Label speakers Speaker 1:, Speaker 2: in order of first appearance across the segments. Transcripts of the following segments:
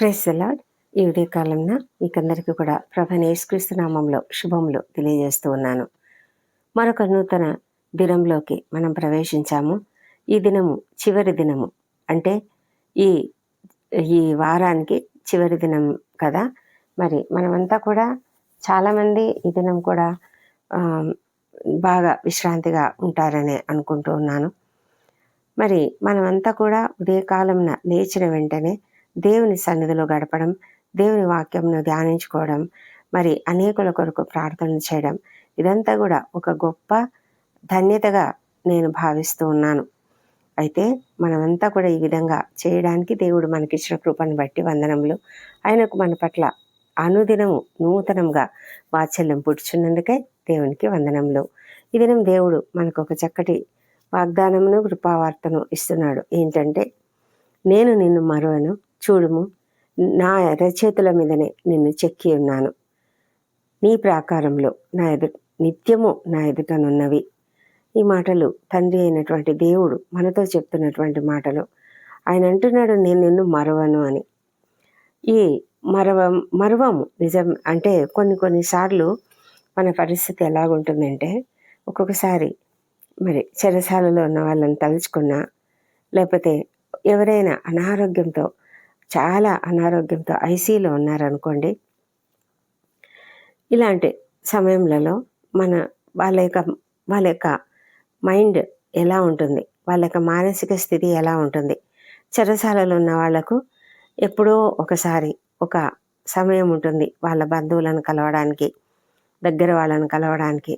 Speaker 1: Press అలాడ్ ఈ ఉదయకాలంన మీకందరికీ కూడా ప్రభ యేసుక్రీస్తు నామంలో శుభములు తెలియజేస్తూ ఉన్నాను. మరొక నూతన దినంలోకి మనం ప్రవేశించాము. ఈ దినము చివరి దినము. అంటే ఈ ఈ వారానికి చివరి దినం కదా. మరి మనమంతా కూడా చాలామంది ఈ దినం కూడా బాగా విశ్రాంతిగా ఉంటారని అనుకుంటూ ఉన్నాను. మరి మనమంతా కూడా ఉదయకాలంన లేచిన వెంటనే దేవుని సన్నిధిలో గడపడం దేవుని వాక్యంను ధ్యానించుకోవడం మరి అనేకుల కొరకు ప్రార్థన చేయడం ఇదంతా కూడా ఒక గొప్ప ధన్యతగా నేను భావిస్తూ ఉన్నాను. అయితే మనమంతా కూడా ఈ విధంగా చేయడానికి దేవుడు మనకిచ్చిన కృపను బట్టి వందనములు. ఆయనకు మన పట్ల అనుదినము నూతనంగా వాత్సల్యం పుడుచున్నందుకే దేవునికి వందనములు. ఈ దినం దేవుడు మనకు ఒక చక్కటి వాగ్దానమును కృపావార్తను ఇస్తున్నాడు. ఏంటంటే నేను నిన్ను మరువను చూడుము. నా ఎర్రచేతుల మీదనే నిన్ను చెక్కి ఉన్నాను. నీ ప్రాకారంలో నా ఎదు నిత్యము నా ఎదుటనున్నవి ఈ మాటలు తండ్రి అయినటువంటి దేవుడు మనతో చెప్తున్నటువంటి మాటలు. ఆయన అంటున్నాడు నేను నిన్ను మరవను అని. ఈ మరవ మరవము నిజం అంటే కొన్ని కొన్నిసార్లు మన పరిస్థితి ఎలాగుంటుందంటే ఒక్కొక్కసారి మరి చెరసాలలో ఉన్న వాళ్ళని తలుచుకున్నా లేకపోతే ఎవరైనా అనారోగ్యంతో చాలా అనారోగ్యంతో ఐసీలో ఉన్నారనుకోండి. ఇలాంటి సమయంలో మన వాళ్ళ యొక్క వాళ్ళ యొక్క మైండ్ ఎలా ఉంటుంది? వాళ్ళ యొక్క మానసిక స్థితి ఎలా ఉంటుంది? చెరసాలలో ఉన్న వాళ్ళకు ఎప్పుడో ఒకసారి ఒక సమయం ఉంటుంది వాళ్ళ బంధువులను కలవడానికి దగ్గర వాళ్ళని కలవడానికి.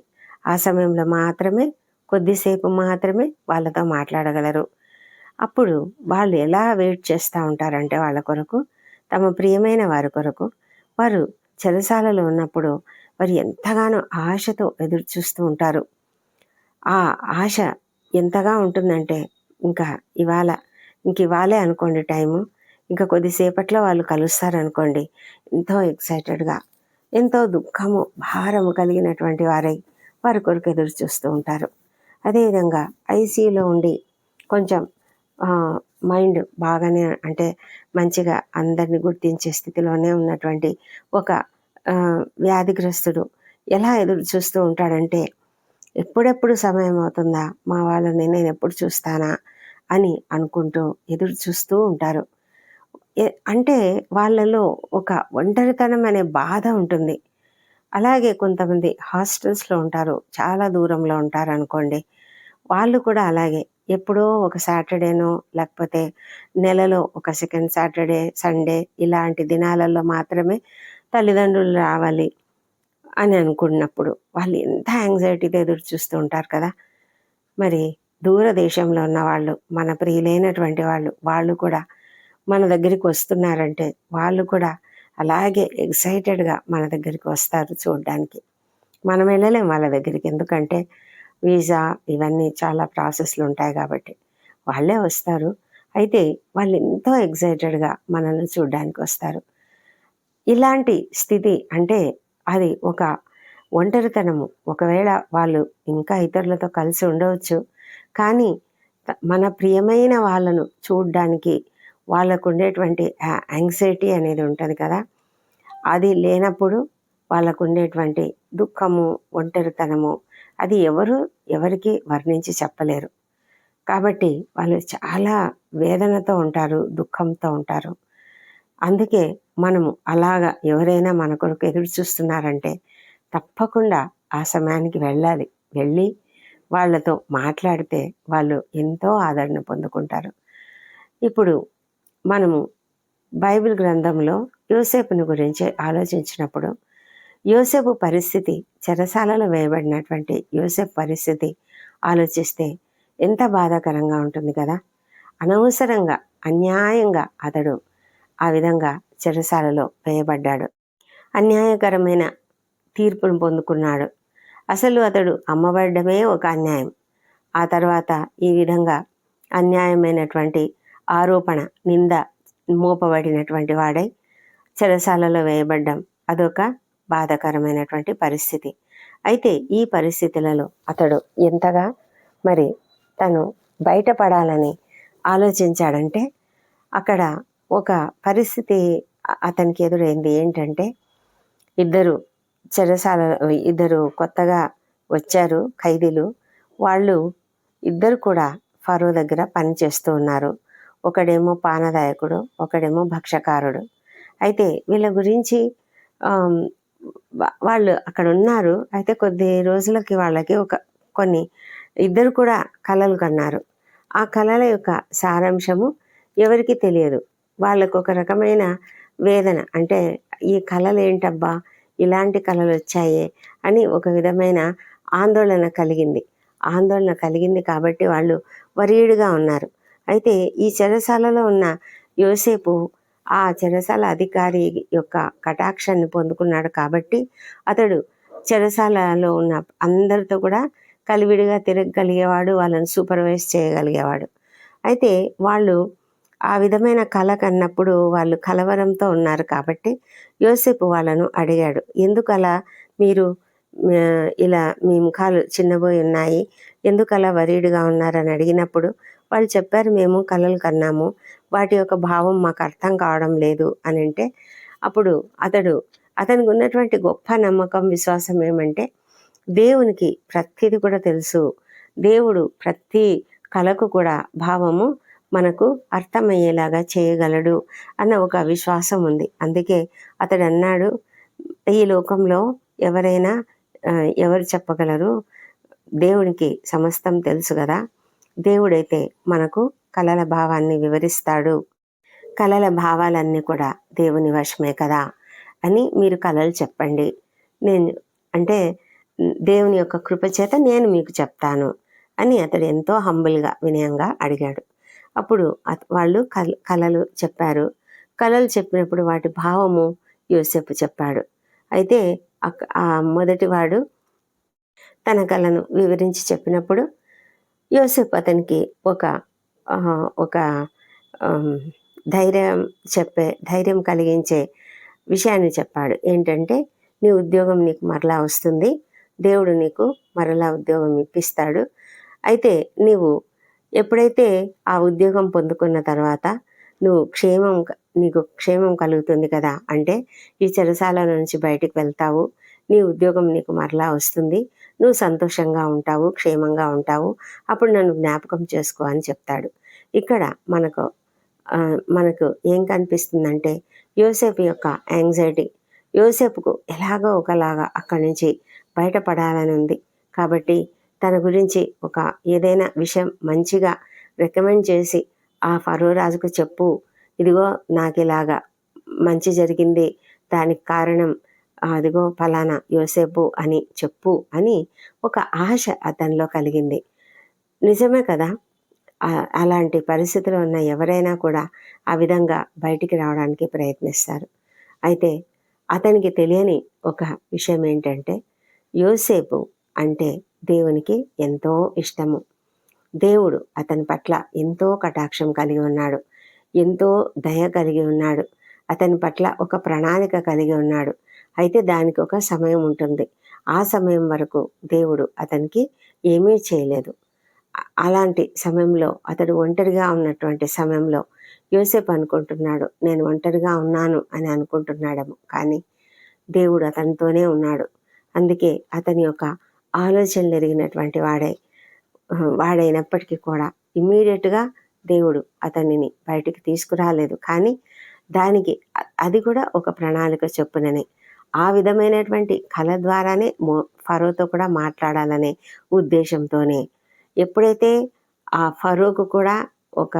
Speaker 1: ఆ సమయంలో మాత్రమే కొద్దిసేపు మాత్రమే వాళ్ళతో మాట్లాడగలరు. అప్పుడు వాళ్ళు ఎలా వెయిట్ చేస్తూ ఉంటారంటే వాళ్ళ కొరకు తమ ప్రియమైన వారి కొరకు వారు చెరసాలలో ఉన్నప్పుడు వారు ఎంతగానో ఆశతో ఎదురు చూస్తూ ఉంటారు. ఆ ఆశ ఎంతగా ఉంటుందంటే ఇంకా ఇవాళ ఇంక ఇవాళే అనుకోండి టైము ఇంకా కొద్దిసేపట్లో వాళ్ళు కలుస్తారు అనుకోండి ఎంతో ఎక్సైటెడ్గా ఎంతో దుఃఖము భారము కలిగినటువంటి వారై వారి కొరకు ఎదురు చూస్తూ ఉంటారు. అదేవిధంగా ఐసీయూలో ఉండి కొంచెం మైండ్ బాగానే అంటే మంచిగా అందరిని గుర్తించే స్థితిలోనే ఉన్నటువంటి ఒక వ్యాధిగ్రస్తుడు ఎలా ఎదురు చూస్తూ ఉంటాడంటే ఎప్పుడెప్పుడు సమయం అవుతుందా? మా వాళ్ళని నేను ఎప్పుడు చూస్తానా? అని అనుకుంటూ ఎదురు చూస్తూ ఉంటారు. అంటే వాళ్ళలో ఒక ఒంటరితనం అనే బాధ ఉంటుంది. అలాగే కొంతమంది హాస్టల్స్లో ఉంటారు చాలా దూరంలో ఉంటారు అనుకోండి వాళ్ళు కూడా అలాగే. ఎప్పుడో ఒక సాటర్డేనో లేకపోతే నెలలో ఒక సెకండ్ సాటర్డే సండే ఇలాంటి దినాలలో మాత్రమే తల్లిదండ్రులు రావాలి అని అనుకున్నప్పుడు వాళ్ళు ఎంత యాంగ్జైటీతో ఎదురు చూస్తూ ఉంటారు కదా. మరి దూర దేశంలో ఉన్న వాళ్ళు మన ప్రియులైనటువంటి వాళ్ళు వాళ్ళు కూడా మన దగ్గరికి వస్తున్నారంటే వాళ్ళు కూడా అలాగే ఎక్సైటెడ్గా మన దగ్గరికి వస్తారు చూడడానికి. మనం వెళ్ళలేం వాళ్ళ దగ్గరికి ఎందుకంటే వీసా ఇవన్నీ చాలా ప్రాసెస్లు ఉంటాయి కాబట్టి వాళ్ళే వస్తారు. అయితే వాళ్ళు ఎంతో ఎగ్జైటెడ్గా మనల్ని చూడడానికి వస్తారు ఇలాంటి స్థితి అంటే అది ఒక ఒంటరితనము. ఒకవేళ వాళ్ళు ఇంకా ఇతరులతో కలిసి ఉండవచ్చు. కానీ మన ప్రియమైన వాళ్ళను చూడడానికి వాళ్ళకు ఉండేటువంటి యాంగ్జైటీ అనేది ఉంటుంది కదా. అది లేనప్పుడు వాళ్ళకు ఉండేటువంటి దుఃఖము ఒంటరితనము అది ఎవరు ఎవరికి వర్ణించి చెప్పలేరు. కాబట్టి వాళ్ళు చాలా వేదనతో ఉంటారు దుఃఖంతో ఉంటారు. అందుకే మనము అలాగా ఎవరైనా మన కొరకు ఎదురు చూస్తున్నారంటే తప్పకుండా ఆ సమయానికి వెళ్ళాలి. వెళ్ళి వాళ్ళతో మాట్లాడితే వాళ్ళు ఎంతో ఆదరణ పొందుకుంటారు. ఇప్పుడు మనము బైబిల్ గ్రంథంలో యూసేపుని గురించి ఆలోచించినప్పుడు యోసేపు పరిస్థితి చెరసాలలో వేయబడినటువంటి యోసేపు పరిస్థితి ఆలోచిస్తే ఎంత బాధాకరంగా ఉంటుంది కదా? అనవసరంగా అన్యాయంగా అతడు ఆ విధంగా చెరసాలలో వేయబడ్డాడు. అన్యాయకరమైన తీర్పును పొందుకున్నాడు. అసలు అతడు అమ్మబడ్డమే ఒక అన్యాయం. ఆ తర్వాత ఈ విధంగా అన్యాయమైనటువంటి ఆరోపణ నింద మోపబడినటువంటి వాడై చెరసాలలో వేయబడ్డం అదొక బాధాకరమైనటువంటి పరిస్థితి. అయితే ఈ పరిస్థితులలో అతడు ఎంతగా మరి తను బయటపడాలని ఆలోచించాడంటే అక్కడ ఒక పరిస్థితి అతనికి ఎదురైంది ఏంటంటే ఇద్దరు చెరసాల ఇద్దరు కొత్తగా వచ్చారు ఖైదీలు. వాళ్ళు ఇద్దరు కూడా ఫరో దగ్గర పని చేస్తూ ఉన్నారు. ఒకడేమో పానదాయకుడు ఒకడేమో భక్షకారుడు. అయితే వీళ్ళ గురించి వాళ్ళు అక్కడ ఉన్నారు అయితే కొద్ది రోజులకి వాళ్ళకి ఒక కొన్ని ఇద్దరు కూడా కళలు కన్నారు. ఆ కళల యొక్క సారాంశము ఎవరికి తెలియదు. వాళ్ళకు ఒక రకమైన వేదన. అంటే ఈ కళలు ఏంటబ్బా? ఇలాంటి కళలు వచ్చాయే అని ఒక విధమైన ఆందోళన కలిగింది. ఆందోళన కలిగింది కాబట్టి వాళ్ళు వరీడుగా ఉన్నారు. అయితే ఈ చెరసాలలో ఉన్న యోసేపు ఆ చెరసాల అధికారి యొక్క కటాక్షాన్ని పొందుకున్నాడు కాబట్టి అతడు చెరసాలలో ఉన్న అందరితో కూడా కలివిడిగా తిరగగలిగేవాడు వాళ్ళని సూపర్వైజ్ చేయగలిగేవాడు. అయితే వాళ్ళు ఆ విధమైన కళ కన్నప్పుడు వాళ్ళు కలవరంతో ఉన్నారు కాబట్టి యోసేపు వాళ్ళను అడిగాడు ఎందుకలా మీరు ఇలా మీ ముఖాలు చిన్నబోయి ఉన్నాయి? ఎందుకలా అలా వరీడుగా ఉన్నారని అడిగినప్పుడు వాళ్ళు చెప్పారు మేము కళలు కన్నాము. వాటి యొక్క భావం మాకు అర్థం కావడం లేదు అని అంటే అప్పుడు అతడు అతనికి ఉన్నటువంటి గొప్ప నమ్మకం విశ్వాసం ఏమంటే దేవునికి ప్రతిది కూడా తెలుసు. దేవుడు ప్రతి కళకు కూడా భావము మనకు అర్థమయ్యేలాగా చేయగలడు అన్న ఒక విశ్వాసం ఉంది. అందుకే అతడు అన్నాడు ఈ లోకంలో ఎవరైనా ఎవరు చెప్పగలరు? దేవునికి సమస్తం తెలుసు కదా. దేవుడైతే మనకు కళల భావాన్ని వివరిస్తాడు. కళల భావాలన్నీ కూడా దేవుని వశమే కదా అని మీరు కళలు చెప్పండి. నేను అంటే దేవుని యొక్క కృప చేత నేను మీకు చెప్తాను అని అతడు ఎంతో హంబుల్గా వినయంగా అడిగాడు. అప్పుడు వాళ్ళు కల కళలు చెప్పారు. కళలు చెప్పినప్పుడు వాటి భావము యూసెఫ్ చెప్పాడు. అయితే ఆ మొదటివాడు తన కళను వివరించి చెప్పినప్పుడు యోసెఫ్ అతనికి ఒక ఒక ధైర్యం చెప్పే ధైర్యం కలిగించే విషయాన్ని చెప్పాడు. ఏంటంటే నీ ఉద్యోగం నీకు మరలా వస్తుంది. దేవుడు నీకు మరలా ఉద్యోగం ఇప్పిస్తాడు. అయితే నీవు ఎప్పుడైతే ఆ ఉద్యోగం పొందుకున్న తర్వాత నువ్వు క్షేమం క- నీకు క్షేమం కలుగుతుంది కదా అంటే ఈ చెరసాల నుంచి బయటికి వెళ్తావు. నీ ఉద్యోగం నీకు మరలా వస్తుంది. నువ్వు సంతోషంగా ఉంటావు క్షేమంగా ఉంటావు అప్పుడు నన్ను జ్ఞాపకం చేసుకో అని చెప్తాడు. ఇక్కడ మనకు మనకు ఏం కనిపిస్తుందంటే యోసేపు యొక్క యాంగ్జైటీ యోసేపుకు ఎలాగో ఒకలాగా అక్కడి నుంచి బయటపడాలని ఉంది. కాబట్టి తన గురించి ఒక ఏదైనా విషయం మంచిగా రికమెండ్ చేసి ఆ ఫరో రాజుకు చెప్పు. ఇదిగో నాకు ఇలాగా మంచి జరిగింది. దానికి కారణం అదిగో ఫలానా యోసేపు అని చెప్పు అని ఒక ఆశ అతనిలో కలిగింది. నిజమే కదా? అలాంటి పరిస్థితిలో ఉన్న ఎవరైనా కూడా ఆ విధంగా బయటికి రావడానికి ప్రయత్నిస్తారు. అయితే అతనికి తెలియని ఒక విషయం ఏంటంటే యోసేపు అంటే దేవునికి ఎంతో ఇష్టము. దేవుడు అతని పట్ల ఎంతో కటాక్షం కలిగి ఉన్నాడు. ఎంతో దయ కలిగి ఉన్నాడు. అతని పట్ల ఒక ప్రణాళిక కలిగి ఉన్నాడు. అయితే దానికి ఒక సమయం ఉంటుంది. ఆ సమయం వరకు దేవుడు అతనికి ఏమీ చేయలేదు. అలాంటి సమయంలో అతడు ఒంటరిగా ఉన్నటువంటి సమయంలో యోసేపు అనుకుంటున్నాడు నేను ఒంటరిగా ఉన్నాను అని అనుకుంటున్నాడేమో. కానీ దేవుడు అతనితోనే ఉన్నాడు. అందుకే అతని యొక్క ఆలోచన ఎరిగినటువంటి వాడే వాడైనప్పటికీ కూడా ఇమ్మీడియట్గా దేవుడు అతనిని బయటికి తీసుకురాలేదు. కానీ దానికి అది కూడా ఒక ప్రణాళిక చొప్పుననే ఆ విధమైనటువంటి కళ ద్వారానే మో ఫరోతో కూడా మాట్లాడాలనే ఉద్దేశంతోనే. ఎప్పుడైతే ఆ ఫరోకు కూడా ఒక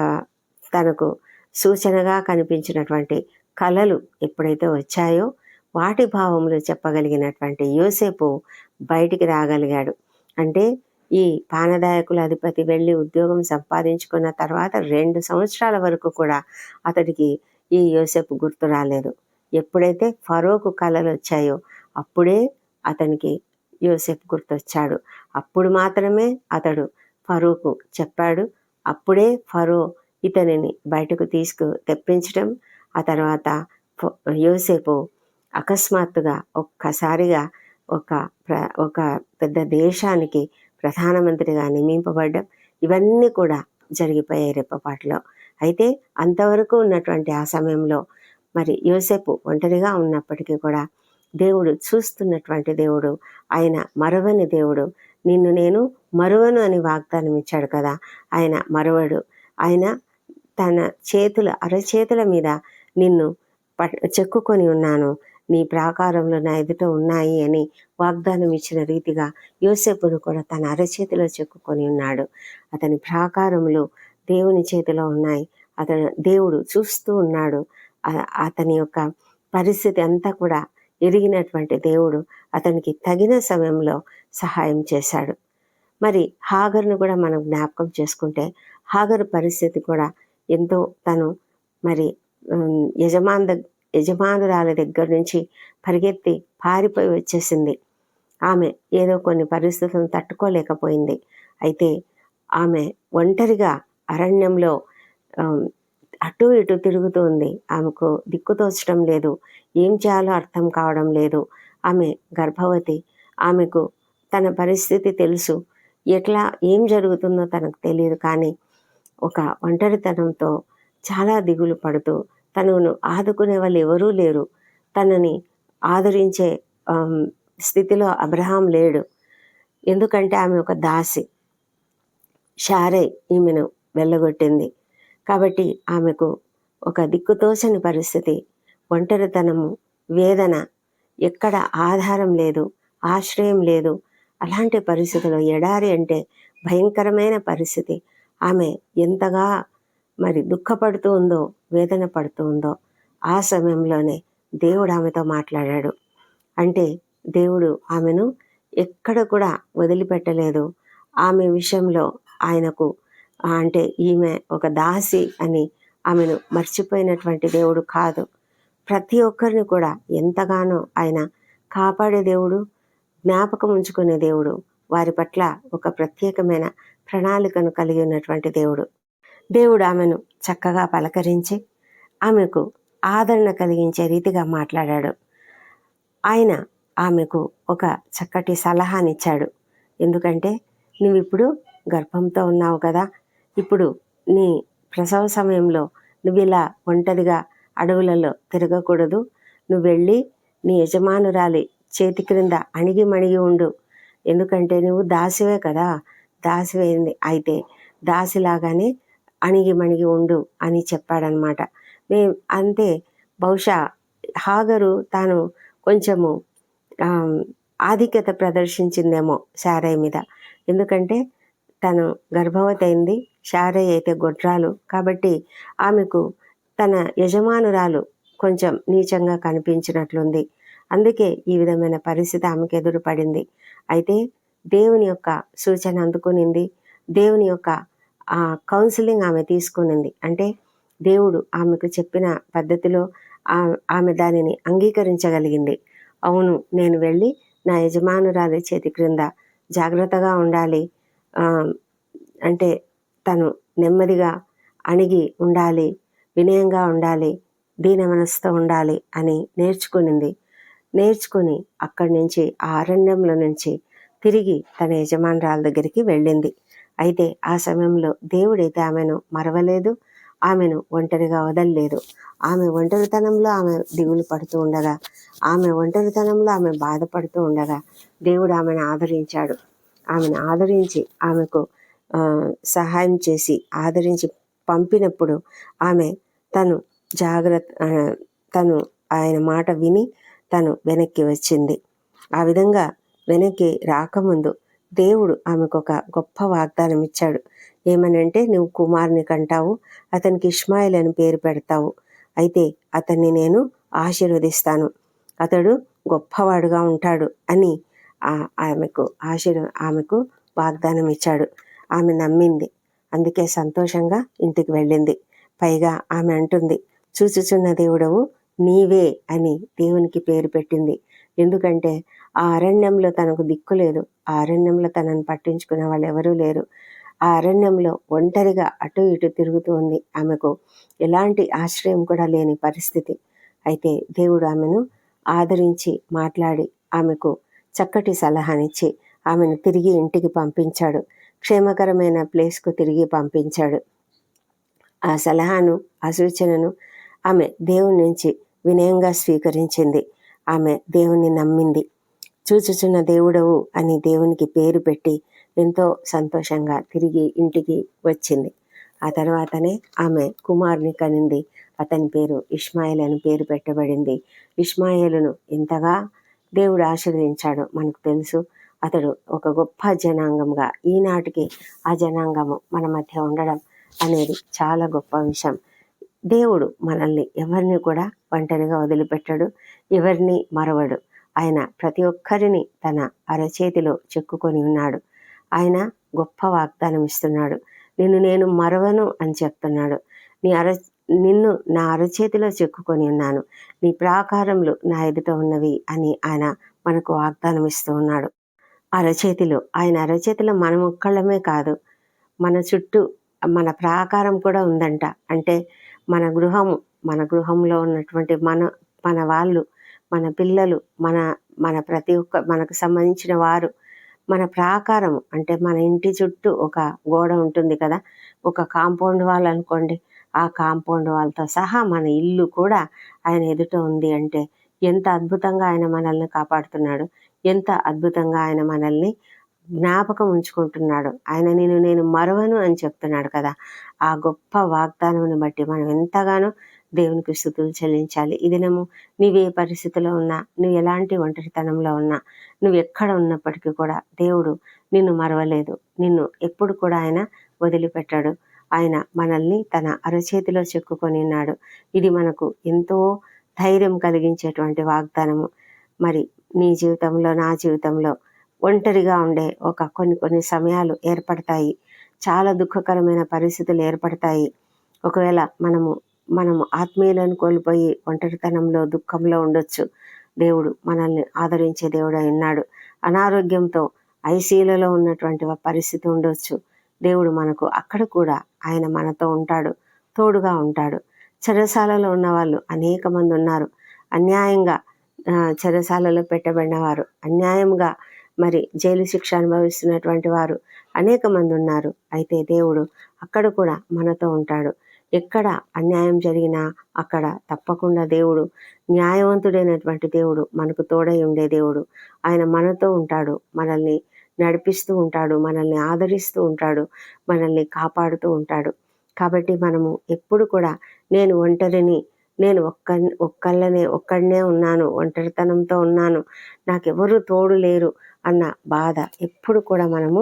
Speaker 1: తనకు సూచనగా కనిపించినటువంటి కళలు ఎప్పుడైతే వచ్చాయో వాటి భావములు చెప్పగలిగినటువంటి యోసేపు బయటికి రాగలిగాడు. అంటే ఈ పానదాయకుల అధిపతి వెళ్ళి ఉద్యోగం సంపాదించుకున్న తర్వాత రెండు సంవత్సరాల వరకు కూడా అతడికి ఈ యోసేపు గుర్తు రాలేదు. ఎప్పుడైతే ఫరోకు కళలు వచ్చాయో అప్పుడే అతనికి యోసెఫ్ గుర్తొచ్చాడు. అప్పుడు మాత్రమే అతడు ఫరోకు చెప్పాడు. అప్పుడే ఫరో ఇతనిని బయటకు తీసుకు తెప్పించడం ఆ తర్వాత యోసేపు అకస్మాత్తుగా ఒక్కసారిగా ఒక ప్ర ఒక పెద్ద దేశానికి ప్రధానమంత్రిగా నియమింపబడ్డం ఇవన్నీ కూడా జరిగిపోయాయి రెప్పపాట్లో అయితే అంతవరకు ఉన్నటువంటి ఆ సమయంలో మరి యోసేపు ఒంటరిగా ఉన్నప్పటికీ కూడా దేవుడు చూస్తున్నటువంటి దేవుడు ఆయన మరవని దేవుడు. నిన్ను నేను మరువను అని వాగ్దానం ఇచ్చాడు కదా. ఆయన మరవడు. ఆయన తన చేతుల అరచేతుల మీద నిన్ను పట్ చెక్కుకొని ఉన్నాను. నీ ప్రాకారంలో నా ఎదుట ఉన్నాయి అని వాగ్దానం ఇచ్చిన రీతిగా యోసేపును కూడా తన అరచేతిలో చెక్కుకొని ఉన్నాడు. అతని ప్రాకారములు దేవుని చేతిలో ఉన్నాయి. అతను దేవుడు చూస్తూ ఉన్నాడు. అతని యొక్క పరిస్థితి అంతా కూడా ఎరిగినటువంటి దేవుడు అతనికి తగిన సమయంలో సహాయం చేశాడు. మరి హాగర్ను కూడా మనం జ్ఞాపకం చేసుకుంటే హాగర్ పరిస్థితి కూడా ఎంతో తను మరి యజమాన్ దగ్ యజమానురాల దగ్గర నుంచి పరిగెత్తి పారిపోయి వచ్చేసింది. ఆమె ఏదో కొన్ని పరిస్థితులను తట్టుకోలేకపోయింది. అయితే ఆమె ఒంటరిగా అరణ్యంలో అటు ఇటు తిరుగుతూ ఉంది ఆమెకు దిక్కు తోచడం లేదు. ఏం చేయాలో అర్థం కావడం లేదు. ఆమె గర్భవతి. ఆమెకు తన పరిస్థితి తెలుసు. ఎట్లా ఏం జరుగుతుందో తనకు తెలియదు కానీ ఒక ఒంటరితనంతో చాలా దిగులు పడుతూ తనను ఆదుకునే వాళ్ళు ఎవరూ లేరు. తనని ఆదరించే స్థితిలో అబ్రహాం లేడు. ఎందుకంటే ఆమె ఒక దాసి. షారై ఈమెను వెళ్ళగొట్టింది. కాబట్టి ఆమెకు ఒక దిక్కుతోచని పరిస్థితి. ఒంటరితనము వేదన ఎక్కడ ఆధారం లేదు ఆశ్రయం లేదు. అలాంటి పరిస్థితిలో ఎడారి అంటే భయంకరమైన పరిస్థితి. ఆమె ఎంతగా మరి దుఃఖపడుతూ ఉందో వేదన పడుతూ ఉందో ఆ సమయంలోనే దేవుడు ఆమెతో మాట్లాడాడు. అంటే దేవుడు ఆమెను ఎక్కడ కూడా వదిలిపెట్టలేదు. ఆమె విషయంలో ఆయనకు అంటే ఈమె ఒక దాసి అని ఆమెను మర్చిపోయినటువంటి దేవుడు కాదు. ప్రతి ఒక్కరిని కూడా ఎంతగానో ఆయన కాపాడే దేవుడు జ్ఞాపకం ఉంచుకునే దేవుడు వారి పట్ల ఒక ప్రత్యేకమైన ప్రణాళికను కలిగి ఉన్నటువంటి దేవుడు. దేవుడు ఆమెను చక్కగా పలకరించి ఆమెకు ఆదరణ కలిగించే రీతిగా మాట్లాడాడు. ఆయన ఆమెకు ఒక చక్కటి సలహానిచ్చాడు. ఎందుకంటే నువ్వు ఇప్పుడు గర్భంతో ఉన్నావు కదా ఇప్పుడు నీ ప్రసవ సమయంలో నువ్వు ఇలా ఒంటరిగా అడవులలో తిరగకూడదు. నువ్వు వెళ్ళి నీ యజమానురాలి చేతి క్రింద అణిగి మణిగి ఉండు. ఎందుకంటే నువ్వు దాసివే కదా. దాసివైంది అయితే దాసిలాగానే అణిగి మణిగి ఉండు అని చెప్పాడనమాట. మే అంతే. బహుశా హాగరు తాను కొంచెము ఆధిక్యత ప్రదర్శించిందేమో శారయ్య మీద. ఎందుకంటే తను గర్భవతైంది షారయ్య అయితే గొడ్రాలు. కాబట్టి ఆమెకు తన యజమానురాలు కొంచెం నీచంగా కనిపించినట్లుంది. అందుకే ఈ విధమైన పరిస్థితి ఆమెకు ఎదురుపడింది. అయితే దేవుని యొక్క సూచన అందుకునింది. దేవుని యొక్క ఆ కౌన్సిలింగ్ ఆమె తీసుకునింది. అంటే దేవుడు ఆమెకు చెప్పిన పద్ధతిలో ఆమె దానిని అంగీకరించగలిగింది. అవును నేను వెళ్ళి నా యజమానురాలి చేతి క్రింద జాగ్రత్తగా ఉండాలి. అంటే తను నెమ్మదిగా అణిగి ఉండాలి వినయంగా ఉండాలి దీన మనసుతో ఉండాలి అని నేర్చుకునింది. నేర్చుకుని అక్కడి నుంచి ఆ అరణ్యంలో నుంచి తిరిగి తన యజమానురాల దగ్గరికి వెళ్ళింది. అయితే ఆ సమయంలో దేవుడైతే ఆమెను మరవలేదు ఆమెను ఒంటరిగా వదలలేదు. ఆమె ఒంటరితనంలో ఆమె దిగులు పడుతూ ఉండగా ఆమె ఒంటరితనంలో ఆమె బాధపడుతూ ఉండగా దేవుడు ఆమెను ఆదరించాడు. ఆమెను ఆదరించి ఆమెకు సహాయం చేసి ఆదరించి పంపినప్పుడు ఆమె తను జాగ్రత్త తను ఆయన మాట విని తను వెనక్కి వచ్చింది. ఆ విధంగా వెనక్కి రాకముందు దేవుడు ఆమెకు ఒక గొప్ప వాగ్దానం ఇచ్చాడు. ఏమనంటే నువ్వు కుమారుని కంటావు అతనికి ఇష్మాయిల్ అని పేరు పెడతావు. అయితే అతన్ని నేను ఆశీర్వదిస్తాను. అతడు గొప్పవాడుగా ఉంటాడు అని ఆమెకు ఆశీర్ ఆమెకు వాగ్దానం ఇచ్చాడు ఆమె నమ్మింది. అందుకే సంతోషంగా ఇంటికి వెళ్ళింది. పైగా ఆమె అంటుంది చూచుచున్న దేవుడవు నీవే అని దేవునికి పేరు పెట్టింది. ఎందుకంటే ఆ అరణ్యంలో తనకు దిక్కు లేదు. ఆ అరణ్యంలో తనను పట్టించుకునే వాళ్ళు ఎవరూ లేరు. ఆ అరణ్యంలో ఒంటరిగా అటు ఇటు తిరుగుతూ ఉంది ఆమెకు. ఎలాంటి ఆశ్రయం కూడా లేని పరిస్థితి. అయితే దేవుడు ఆమెను ఆదరించి మాట్లాడి ఆమెకు చక్కటి సలహానిచ్చి ఆమెను తిరిగి ఇంటికి పంపించాడు. క్షేమకరమైన ప్లేస్కు తిరిగి పంపించాడు. ఆ సలహాను ఆ సూచనను ఆమె దేవుని నుంచి వినయంగా స్వీకరించింది. ఆమె దేవుని నమ్మింది. చూచుచున్న దేవుడవు అని దేవునికి పేరు పెట్టి ఎంతో సంతోషంగా తిరిగి ఇంటికి వచ్చింది. ఆ తర్వాతనే ఆమె కుమారుని కనింది. అతని పేరు ఇష్మాయిల్ అని పేరు పెట్టబడింది. ఇష్మాయిలును ఎంతగా దేవుడు ఆశీర్వదించాడు. మనకు తెలుసు అతడు ఒక గొప్ప జనాంగంగా ఈనాటికి ఆ జనాంగము మన మధ్య ఉండడం అనేది చాలా గొప్ప విషయం. దేవుడు మనల్ని ఎవరిని కూడా ఒంటరిగా వదిలిపెట్టడు ఎవరిని మరవడు. ఆయన ప్రతి ఒక్కరిని తన అరచేతిలో చెక్కుకొని ఉన్నాడు. ఆయన గొప్ప వాగ్దానం ఇస్తున్నాడు నిన్ను నేను మరవను అని చెప్తున్నాడు. నీ అర నిన్ను నా అరచేతిలో చెక్కుకొని ఉన్నాను. నీ ప్రాకారములు నా ఎదుట ఉన్నవి అని ఆయన మనకు వాగ్దానం ఇస్తూ ఉన్నాడు. అరచేతిలో ఆయన అరచేతిలో మన ఒక్కళ్ళమే కాదు. మన చుట్టూ మన ప్రాకారం కూడా ఉందంట. అంటే మన గృహము మన గృహంలో ఉన్నటువంటి మన మన వాళ్ళు మన పిల్లలు మన మన ప్రతి ఒక్క మనకు సంబంధించిన వారు మన ప్రాకారం అంటే మన ఇంటి చుట్టూ ఒక గోడ ఉంటుంది కదా. ఒక కాంపౌండ్ వాల్ అనుకోండి. ఆ కాంపౌండ్ వాళ్ళతో సహా మన ఇల్లు కూడా ఆయన ఎదుట ఉంది అంటే ఎంత అద్భుతంగా ఆయన మనల్ని కాపాడుతున్నాడు ఎంత అద్భుతంగా ఆయన మనల్ని జ్ఞాపకం ఉంచుకుంటున్నాడు. ఆయన నేను నేను మరవను అని చెప్తున్నాడు కదా. ఆ గొప్ప వాగ్దానం బట్టి మనం ఎంతగానో దేవునికి స్థుతులు చెల్లించాలి. ఈ దినము ఏ పరిస్థితిలో ఉన్నా నువ్వు ఎలాంటి ఒంటరితనంలో ఉన్నా నువ్వు ఎక్కడ ఉన్నప్పటికీ కూడా దేవుడు నిన్ను మరవలేదు. నిన్ను ఎప్పుడు కూడా ఆయన వదిలిపెట్టాడు. ఆయన మనల్ని తన అరచేతిలో చెక్కుకొని ఉన్నాడు. ఇది మనకు ఎంతో ధైర్యం కలిగించేటువంటి వాగ్దానము. మరి నీ జీవితంలో నా జీవితంలో ఒంటరిగా ఉండే ఒక కొన్ని కొన్ని సమయాలు ఏర్పడతాయి. చాలా దుఃఖకరమైన పరిస్థితులు ఏర్పడతాయి. ఒకవేళ మనము మనము ఆత్మీయులను కోల్పోయి ఒంటరితనంలో దుఃఖంలో ఉండొచ్చు. దేవుడు మనల్ని ఆదరించే దేవుడు ఉన్నాడు. అనారోగ్యంతో ఐసీలలో ఉన్నటువంటి పరిస్థితి ఉండొచ్చు. దేవుడు మనకు అక్కడ కూడా ఆయన మనతో ఉంటాడు తోడుగా ఉంటాడు. చెరసాలలో ఉన్న వాళ్ళు అనేక మంది ఉన్నారు. అన్యాయంగా చెరసాలలో పెట్టబడిన వారు అన్యాయంగా మరి జైలు శిక్ష అనుభవిస్తున్నటువంటి వారు అనేక మంది ఉన్నారు. అయితే దేవుడు అక్కడ కూడా మనతో ఉంటాడు. ఎక్కడ అన్యాయం జరిగినా అక్కడ తప్పకుండా దేవుడు న్యాయవంతుడైనటువంటి దేవుడు మనకు తోడై ఉండే దేవుడు. ఆయన మనతో ఉంటాడు మనల్ని నడిపిస్తూ ఉంటాడు మనల్ని ఆదరిస్తూ ఉంటాడు మనల్ని కాపాడుతూ ఉంటాడు. కాబట్టి మనము ఎప్పుడు కూడా నేను ఒంటరిని నేను ఒక్క ఒక్కళ్ళనే ఒక్కడనే ఉన్నాను ఒంటరితనంతో ఉన్నాను నాకెవరు తోడు లేరు అన్న బాధ ఎప్పుడు కూడా మనము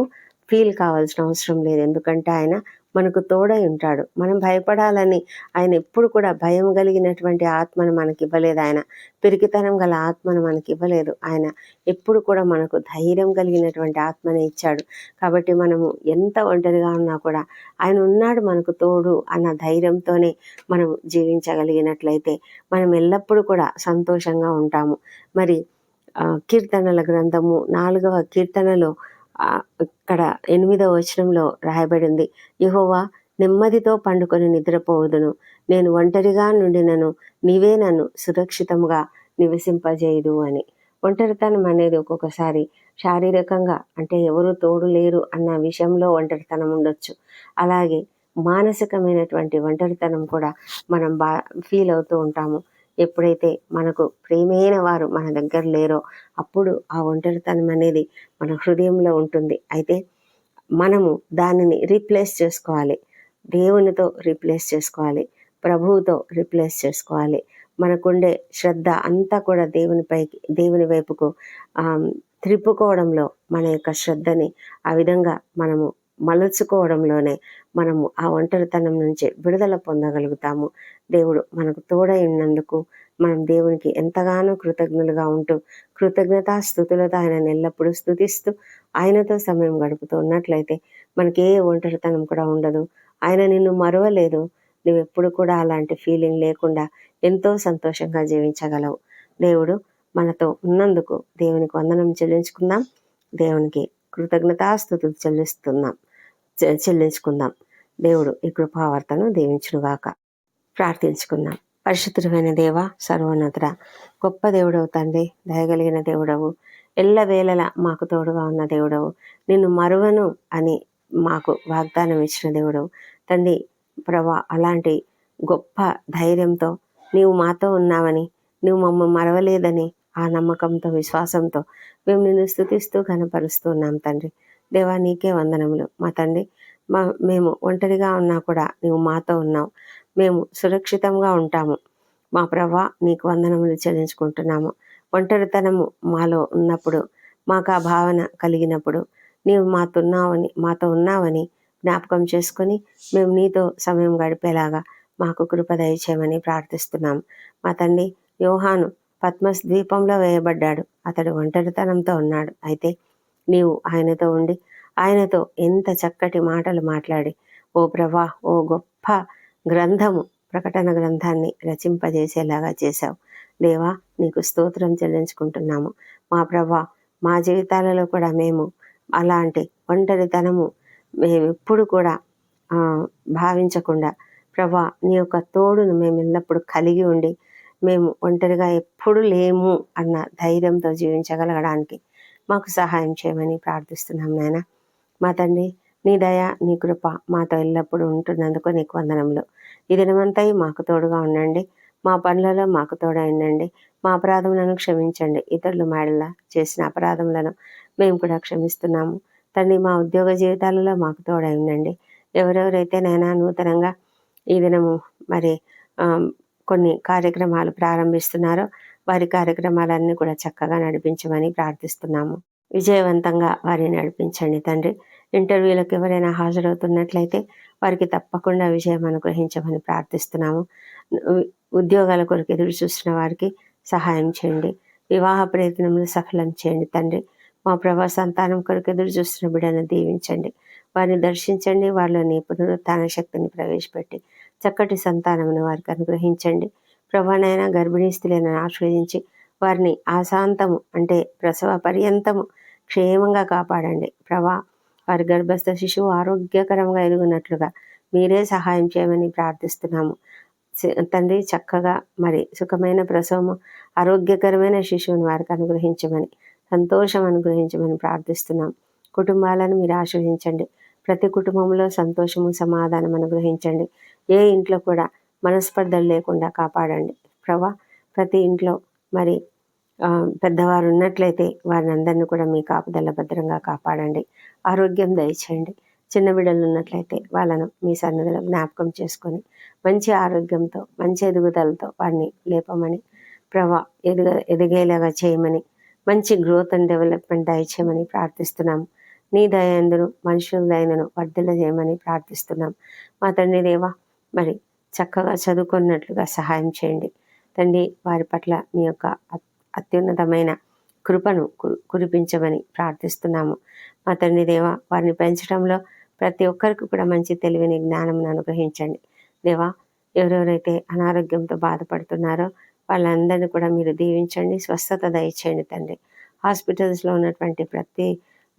Speaker 1: ఫీల్ కావాల్సిన అవసరం లేదు. ఎందుకంటే ఆయన మనకు తోడై ఉంటాడు. మనం భయపడాలని ఆయన ఎప్పుడు కూడా భయం కలిగినటువంటి ఆత్మను మనకి ఇవ్వలేదు ఆయన. పిరికితనం గల ఆత్మను మనకి ఇవ్వలేదు ఆయన. ఎప్పుడు కూడా మనకు ధైర్యం కలిగినటువంటి ఆత్మనే ఇచ్చాడు. కాబట్టి మనము ఎంత ఒంటరిగా ఉన్నా కూడా ఆయన ఉన్నాడు మనకు తోడు అన్న ధైర్యంతోనే మనం జీవించగలిగినట్లయితే మనం ఎల్లప్పుడూ కూడా సంతోషంగా ఉంటాము. మరి కీర్తనల గ్రంథము నాలుగవ కీర్తనలో ఇక్కడ ఎనిమిదవ వచనంలో రాయబడింది యహోవా నెమ్మదితో పండుకొని నిద్రపోవదును. నేను ఒంటరిగా నుండినను నీవే నన్ను సురక్షితంగా నివసింపజేయదు అని. ఒంటరితనం అనేది ఒక్కొక్కసారి శారీరకంగా అంటే ఎవరు తోడు లేరు అన్న విషయంలో ఒంటరితనం ఉండొచ్చు. అలాగే మానసికమైనటువంటి ఒంటరితనం కూడా మనం బా ఫీల్ అవుతూ ఉంటాము. ఎప్పుడైతే మనకు ప్రేమైన వారు మన దగ్గర లేరో అప్పుడు ఆ ఒంటరితనం అనేది మన హృదయంలో ఉంటుంది. అయితే మనము దానిని రీప్లేస్ చేసుకోవాలి. దేవునితో రీప్లేస్ చేసుకోవాలి. ప్రభువుతో రీప్లేస్ చేసుకోవాలి. మనకుండే శ్రద్ధ అంతా కూడా దేవునిపైకి దేవుని వైపుకు త్రిప్పుకోవడంలో మన యొక్క శ్రద్ధని ఆ విధంగా మనము మలుచుకోవడంలోనే మనము ఆ ఒంటరితనం నుంచి విడుదల పొందగలుగుతాము. దేవుడు మనకు తోడై ఉన్నందుకు మనం దేవునికి ఎంతగానో కృతజ్ఞులుగా ఉంటూ కృతజ్ఞతా స్థుతులతో ఆయన ఎల్లప్పుడూ స్థుతిస్తూ ఆయనతో సమయం గడుపుతూ ఉన్నట్లయితే మనకి ఏ ఒంటరితనం కూడా ఉండదు. ఆయన నిన్ను మరవలేదు. నువ్వు ఎప్పుడు కూడా అలాంటి ఫీలింగ్ లేకుండా ఎంతో సంతోషంగా జీవించగలవు. దేవుడు మనతో ఉన్నందుకు దేవునికి వందనం చెల్లించుకుందాం. దేవునికి కృతజ్ఞతాస్థుతులు చెల్లిస్తున్నాం. చెల్లించుకుందాం. దేవుడు ఈ కృపావర్తను దీవించునుగాక. ప్రార్థించుకుందాం. పరిశుద్ధమైన దేవ సర్వోన్నతుడ గొప్ప దేవుడవు తండ్రి దయగలిగిన దేవుడవు ఎల్లవేళలా మాకు తోడుగా ఉన్న దేవుడవు నిన్ను మరువను అని మాకు వాగ్దానం ఇచ్చిన దేవుడవు. తండ్రి ప్రభా అలాంటి గొప్ప ధైర్యంతో నీవు మాతో ఉన్నావని నువ్వు మమ్మల్ని మరవలేదని ఆ నమ్మకంతో విశ్వాసంతో మేము నిన్ను స్థుతిస్తూ కనపరుస్తూ ఉన్నాం తండ్రి. దేవా నీకే వందనములు. మా తండ్రి మా మేము ఒంటరిగా ఉన్నా కూడా నువ్వు మాతో ఉన్నావు. మేము సురక్షితంగా ఉంటాము. మా ప్రభా నీకు వందనములు చెల్లించుకుంటున్నాము. ఒంటరితనము మాలో ఉన్నప్పుడు మాకు ఆ భావన కలిగినప్పుడు నీవు మాతో ఉన్నావని మాతో ఉన్నావని జ్ఞాపకం చేసుకొని మేము నీతో సమయం గడిపేలాగా మాకు కృప దయచేయమని ప్రార్థిస్తున్నాం. మా తండ్రి యోహాను పద్మస్ ద్వీపంలో వేయబడ్డాడు. అతడు ఒంటరితనంతో ఉన్నాడు. అయితే నీవు ఆయనతో ఉండి ఆయనతో ఎంత చక్కటి మాటలు మాట్లాడి ఓ ప్రభా ఓ గొప్ప గ్రంథము ప్రకటన గ్రంథాన్ని రచింపజేసేలాగా చేశావు. దేవా నీకు స్తోత్రం చెల్లించుకుంటున్నాము. మా ప్రభా మా జీవితాలలో కూడా మేము అలాంటి ఒంటరితనము మేము ఎప్పుడు కూడా భావించకుండా ప్రభా నీ యొక్క తోడును మేము ఎల్లప్పుడూ కలిగి ఉండి మేము ఒంటరిగా ఎప్పుడు లేము అన్న ధైర్యంతో జీవించగలగడానికి మాకు సహాయం చేయమని ప్రార్థిస్తున్నాం నాయన. మా తండ్రి నీ దయ నీ కృప మాతో ఎల్లప్పుడూ ఉంటున్నందుకు నీకు వందనములు. ఈ దినమంతా మాకు తోడుగా ఉండండి. మా పనులలో మాకు తోడై ఉండండి. మా అపరాధములను క్షమించండి. ఇతరులు మేడల చేసిన అపరాధములను మేము కూడా క్షమిస్తున్నాము. తండ్రి మా ఉద్యోగ జీవితాలలో మాకు తోడై ఉండండి. ఎవరెవరైతే నైనా నూతనంగా ఈ దినము మరి కొన్ని కార్యక్రమాలు ప్రారంభిస్తున్నారో వారి కార్యక్రమాలన్నీ కూడా చక్కగా నడిపించమని ప్రార్థిస్తున్నాము. విజయవంతంగా వారిని నడిపించండి తండ్రి. ఇంటర్వ్యూలకు ఎవరైనా హాజరవుతున్నట్లయితే వారికి తప్పకుండా విజయం అనుగ్రహించమని ప్రార్థిస్తున్నాము. ఉద్యోగాల కొరకు ఎదురు చూస్తున్న వారికి సహాయం చేయండి. వివాహ ప్రయత్నములు సఫలం చేయండి తండ్రి. మా ప్రభా సంతానం కొరకు ఎదురు చూస్తున్న బిడ్డను దీవించండి. వారిని దర్శించండి. వారిలోని పునరుత్న శక్తిని ప్రవేశపెట్టి చక్కటి సంతానమును వారికి అనుగ్రహించండి. ప్రభానైనా గర్భిణీ స్త్రీలను ఆశ్రయించి వారిని ఆశాంతము అంటే ప్రసవ పర్యంతము క్షేమంగా కాపాడండి. ప్రభా వారి గర్భస్థ శిశువు ఆరోగ్యకరంగా ఎదుగునట్లుగా మీరే సహాయం చేయమని ప్రార్థిస్తున్నాము. తండ్రి చక్కగా మరి సుఖమైన ప్రసవము ఆరోగ్యకరమైన శిశువుని వారికి అనుగ్రహించమని సంతోషం అనుగ్రహించమని ప్రార్థిస్తున్నాం. కుటుంబాలను మీరు ఆశ్రయించండి. ప్రతి కుటుంబంలో సంతోషము సమాధానం అనుగ్రహించండి. ఏ ఇంట్లో కూడా మనస్పర్ధలు లేకుండా కాపాడండి. ప్రభా ప్రతి ఇంట్లో మరి పెద్దవారు ఉన్నట్లయితే వారిని అందరినీ కూడా మీ కాపుదల భద్రంగా కాపాడండి. ఆరోగ్యం దయచేయండి. చిన్న బిడ్డలు ఉన్నట్లయితే వాళ్ళను మీ సన్నిధిలో జ్ఞాపకం చేసుకొని మంచి ఆరోగ్యంతో మంచి ఎదుగుదలతో వారిని లేపమని ప్రభా ఎదుగ ఎదిగేలాగా చేయమని మంచి గ్రోత్ అండ్ డెవలప్మెంట్ దయచేయమని ప్రార్థిస్తున్నాము నీ దయందును మనుషుల దయను వర్ధల చేయమని ప్రార్థిస్తున్నాం. మా తండ్రి దేవా మరి చక్కగా చదువుకున్నట్లుగా సహాయం చేయండి. తండ్రి వారి పట్ల మీ యొక్క అత్యున్నతమైన కృపను కురిపించమని ప్రార్థిస్తున్నాము. మా తండ్రి దేవ వారిని పెంచడంలో ప్రతి ఒక్కరికి కూడా మంచి తెలివిని జ్ఞానం అనుగ్రహించండి. దేవా ఎవరెవరైతే అనారోగ్యంతో బాధపడుతున్నారో వాళ్ళందరినీ కూడా మీరు దీవించండి స్వస్థత దయచేయండి తండ్రి. హాస్పిటల్స్లో ఉన్నటువంటి ప్రతి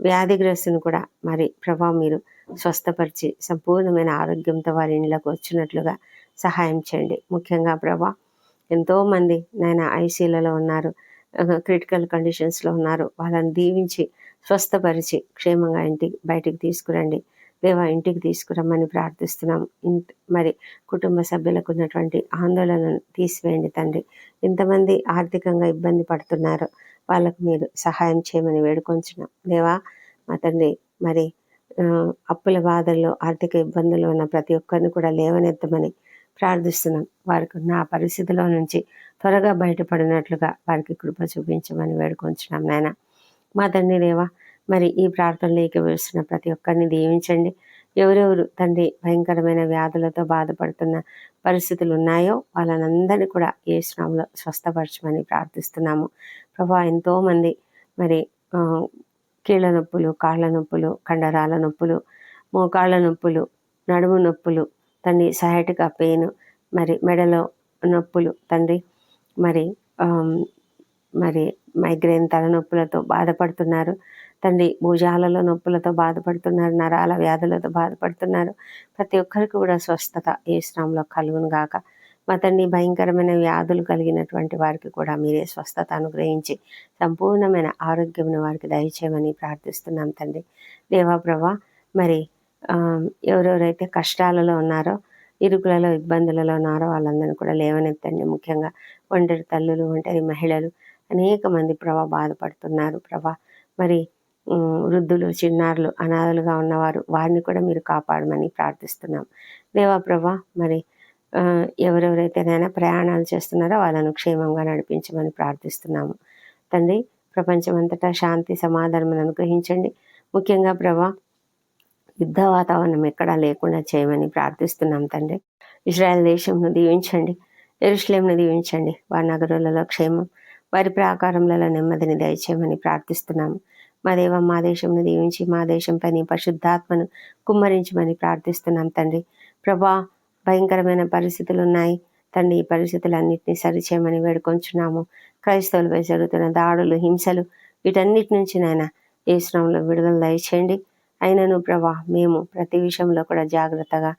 Speaker 1: వ్యాధిగ్రస్తుని కూడా మరి ప్రభా మీరు స్వస్థపరిచి సంపూర్ణమైన ఆరోగ్యంతో వారి ఇండ్లకు వచ్చినట్లుగా సహాయం చేయండి. ముఖ్యంగా ప్రభా ఎంతోమంది నాయన ఐసీలలో ఉన్నారు క్రిటికల్ కండిషన్స్లో ఉన్నారు. వాళ్ళని దీవించి స్వస్థపరిచి క్షేమంగా ఇంటికి బయటికి తీసుకురండి. దేవా ఇంటికి తీసుకురమ్మని ప్రార్థిస్తున్నాం. మరి కుటుంబ సభ్యులకు ఉన్నటువంటి ఆందోళనను తీసివేయండి తండ్రి. ఇంతమంది ఆర్థికంగా ఇబ్బంది పడుతున్నారు వాళ్ళకు మీరు సహాయం చేయమని వేడుకొంచున్నాం. దేవా మా తండ్రి మరి అప్పుల బాధల్లో ఆర్థిక ఇబ్బందులు ఉన్న ప్రతి ఒక్కరిని కూడా లేవనెత్తమని ప్రార్థిస్తున్నాం వారికి నా పరిస్థితిలో నుంచి త్వరగా బయటపడినట్లుగా వారికి కృప చూపించమని వేడుకొంచున్నాం నాయన. మా తండ్రి దేవా మరి ఈ ప్రార్థనలోకి వేస్తున్న ప్రతి ఒక్కరిని దీవించండి. ఎవరెవరు తండ్రి భయంకరమైన వ్యాధులతో బాధపడుతున్న పరిస్థితులు ఉన్నాయో వాళ్ళనందరినీ కూడా ఏ శ్రమంలో స్వస్థపరచమని ప్రార్థిస్తున్నాము. ప్రభా ఎంతోమంది మరి కీళ్ళ నొప్పులు కాళ్ళ నొప్పులు కండరాల నొప్పులు మోకాళ్ళ నొప్పులు నడుము నొప్పులు తండ్రి సయాటికా పెయిన్ మరి మెడలో నొప్పులు తండ్రి. మరి మరి మైగ్రేన్ తలనొప్పులతో బాధపడుతున్నారు. తండ్రి భుజాలలో నొప్పులతో బాధపడుతున్నారు నరాల వ్యాధులతో బాధపడుతున్నారు. ప్రతి ఒక్కరికి కూడా స్వస్థత ఏ శ్రమంలో కలుగును గాక. మా తండ్రి భయంకరమైన వ్యాధులు కలిగినటువంటి వారికి కూడా మీరే స్వస్థత అనుగ్రహించి సంపూర్ణమైన ఆరోగ్యం వారికి దయచేయమని ప్రార్థిస్తున్నాం తండ్రి. దేవాప్రభ మరి ఎవరెవరైతే కష్టాలలో ఉన్నారో ఇరుకులలో ఇబ్బందులలో ఉన్నారో వాళ్ళందరినీ కూడా లేవనెత్తండి. ముఖ్యంగా ఒంటరి తల్లులు ఒంటరి మహిళలు అనేక మంది ప్రభా బాధపడుతున్నారు. ప్రభా మరి వృద్ధులు చిన్నారులు అనాథలుగా ఉన్నవారు వారిని కూడా మీరు కాపాడమని ప్రార్థిస్తున్నాం. దేవా ప్రభా మరి ఎవరెవరైతేనైనా ప్రయాణాలు చేస్తున్నారో వాళ్ళను క్షేమంగా నడిపించమని ప్రార్థిస్తున్నాము. తండ్రి ప్రపంచమంతటా శాంతి సమాధానం అనుగ్రహించండి. ముఖ్యంగా ప్రభా యుద్ధ వాతావరణం ఎక్కడా లేకుండా చేయమని ప్రార్థిస్తున్నాం తండ్రి. ఇజ్రాయెల్ దేశంను దీవించండి ఎరుషులేంను దీవించండి. వారి నగరులలో క్షేమం వారి ప్రాకారములలో నెమ్మదిని దయచేయమని ప్రార్థిస్తున్నాము మా దేవ మా దేశంను దీవించి మా దేశంపై నీ పరిశుద్ధాత్మను కుమ్మరించమని ప్రార్థిస్తున్నాం తండ్రి. ప్రభా భయంకరమైన పరిస్థితులు ఉన్నాయి. తండ్రి ఈ పరిస్థితులన్నింటినీ సరిచేయమని వేడుకొంచున్నాము. క్రైస్తవులపై జరుగుతున్న దాడులు హింసలు వీటన్నిటి నుంచి నాయన ఏ శ్రమంలో విడుదల దయచేయండి. అయినను ప్రభా మేము ప్రతి విషయంలో కూడా జాగ్రత్తగా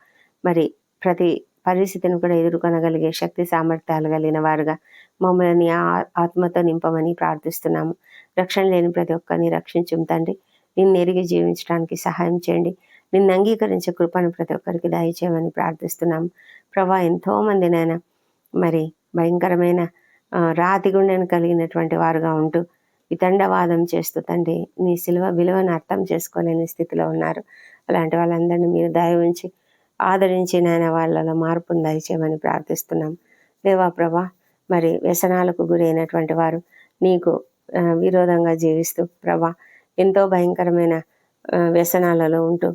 Speaker 1: మరి ప్రతి పరిస్థితిని కూడా ఎదుర్కొనగలిగే శక్తి సామర్థ్యాలు కలిగిన వారుగా మమ్మల్ని ఆ- ఆత్మతో నింపమని ప్రార్థిస్తున్నాము. రక్షణ లేని ప్రతి ఒక్కరిని రక్షించుం తండ్రి. నిన్ను ఎరిగి జీవించడానికి సహాయం చేయండి. నిన్ను అంగీకరించే కృపను ప్రతి ఒక్కరికి దయచేయమని ప్రార్థిస్తున్నాము. ప్రభా ఎంతో మంది నాయన మరి భయంకరమైన రాతి గుండెను కలిగినటువంటి వారుగా ఉంటూ వితండవాదం చేస్తూ తండ్రి నీ సిలువ విలువను అర్థం చేసుకోలేని స్థితిలో ఉన్నారు. అలాంటి వాళ్ళందరినీ మీరు దయ ఉంచి ఆదరించి నాయన వాళ్ళలో మార్పును దయచేయమని ప్రార్థిస్తున్నాం. దేవా ప్రభా మరి వ్యసనాలకు గురైనటువంటి వారు నీకు విరోధంగా జీవిస్తూ ప్రభా ఎంతో భయంకరమైన వ్యసనాలలో ఉంటూ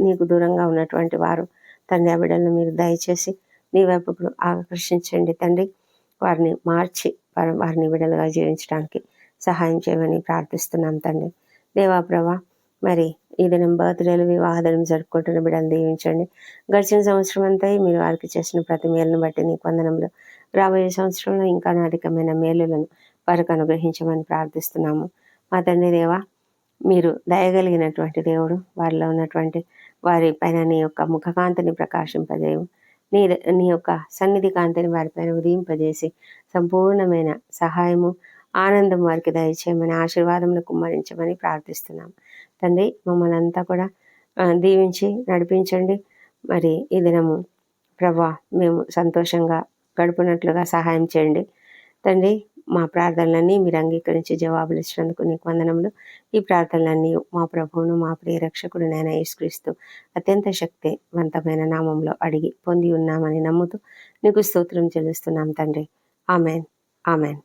Speaker 1: నీకు దూరంగా ఉన్నటువంటి వారు తండ్రి ఆ బిడ్డలను మీరు దయచేసి నీ వైపు ఆకర్షించండి తండ్రి. వారిని మార్చి వారిని బిడ్డలుగా జీవించడానికి సహాయం చేయమని ప్రార్థిస్తున్నాం తండ్రి. దేవా ప్రభా మరి ఈ దినం బర్త్డేలు దినం జరుపుకుంటున్న బిడ్డలు దీవించండి. గడిచిన సంవత్సరం అంతా మీరు వారికి చేసిన ప్రతి మేలును బట్టి నీకు వందనములు. రాబోయే సంవత్సరంలో ఇంకా అధికమైన మేలులను వారికి అనుగ్రహించమని ప్రార్థిస్తున్నాము. మా తండ్రి దేవా మీరు దయగలిగినటువంటి దేవుడు వారిలో ఉన్నటువంటి వారి పైన నీ యొక్క ముఖకాంతిని ప్రకాశింపజేయము నీ నీ యొక్క సన్నిధి కాంతిని వారిపైన ఉదయింపజేసి సంపూర్ణమైన సహాయము ఆనందం వారికి దయచేయమని ఆశీర్వాదములు కుమ్మరించమని ప్రార్థిస్తున్నాం. తండ్రి మమ్మల్ని అంతా కూడా దీవించి నడిపించండి. మరి ఈ దినము ప్రభా మేము సంతోషంగా గడుపునట్లుగా సహాయం చేయండి. తండ్రి మా ప్రార్థనలన్నీ మీరు అంగీకరించి జవాబులు ఇచ్చినందుకు నీకు వందనములు. ఈ ప్రార్థనలన్నీ మా ప్రభువును మా ప్రియ రక్షకుడు నేను యేసుక్రీస్తు అత్యంత శక్తివంతమైన నామంలో అడిగి పొంది ఉన్నామని నమ్ముతూ నీకు స్తోత్రం చెల్లిస్తున్నాం తండ్రి. ఆమెన్. ఆమెన్.